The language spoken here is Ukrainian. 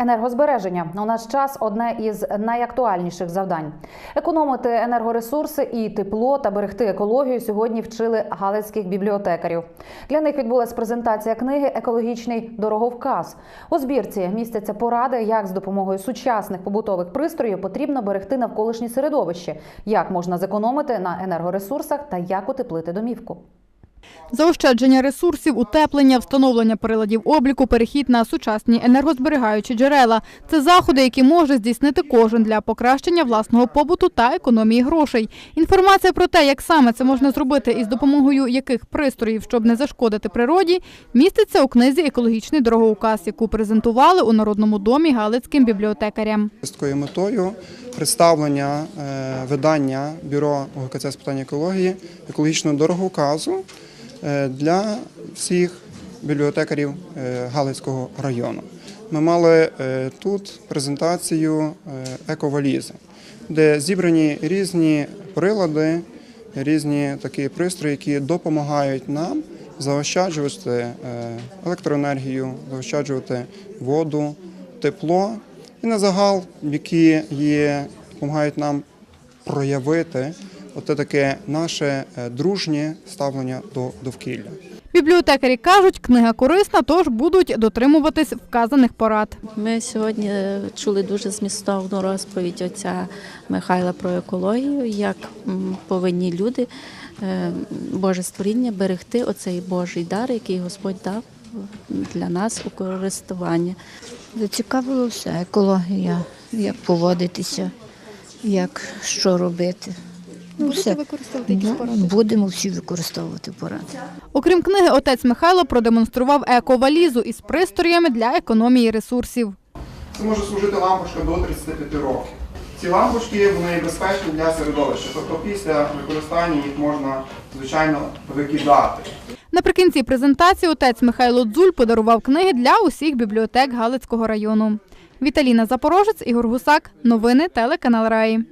Енергозбереження у наш час одне із найактуальніших завдань. Економити енергоресурси і тепло та берегти екологію сьогодні вчили галицьких бібліотекарів. Для них відбулася презентація книги Екологічний дороговказ. У збірці містяться поради, як з допомогою сучасних побутових пристроїв потрібно берегти навколишнє середовище, як можна зекономити на енергоресурсах та як утеплити домівку. Заощадження ресурсів, утеплення, встановлення приладів обліку, перехід на сучасні енергозберігаючі джерела – це заходи, які може здійснити кожен для покращення власного побуту та економії грошей. Інформація про те, як саме це можна зробити і з допомогою яких пристроїв, щоб не зашкодити природі, міститься у книзі «Екологічний дороговказ», яку презентували у Народному домі галицьким бібліотекарям. Такою метою представлення е, видання Бюро ОГКЦ з питань екології екологічного дороговказу е, для всіх бібліотекарів е, Галицького району. Ми мали е, тут презентацію е, ековалізи, де зібрані різні прилади, різні такі пристрої, які допомагають нам заощаджувати е, електроенергію, заощаджувати воду, тепло і на загал, які є, допомагають нам проявити оте таке наше е, дружнє ставлення до довкілля. Бібліотекарі кажуть, книга корисна, тож будуть дотримуватись вказаних порад. Ми сьогодні е, чули дуже змістовну розповідь отця Михайла про екологію, як повинні люди е, Боже створіння берегти оцей Божий дар, який Господь дав для нас у користування. Зацікавило все, екологія, як поводитися, як що робити. Ну, все. Ну, будемо всі використовувати поради. Окрім книги, отець Михайло продемонстрував ековалізу із пристроями для економії ресурсів. Це може служити лампочка до 35 років. Ці лампочки вони є безпечні для середовища, тобто після використання їх можна звичайно викидати. Наприкінці презентації отець Михайло Дзуль подарував книги для усіх бібліотек Галицького району. Віталіна Запорожець, Ігор Гусак. Новини телеканал Раї.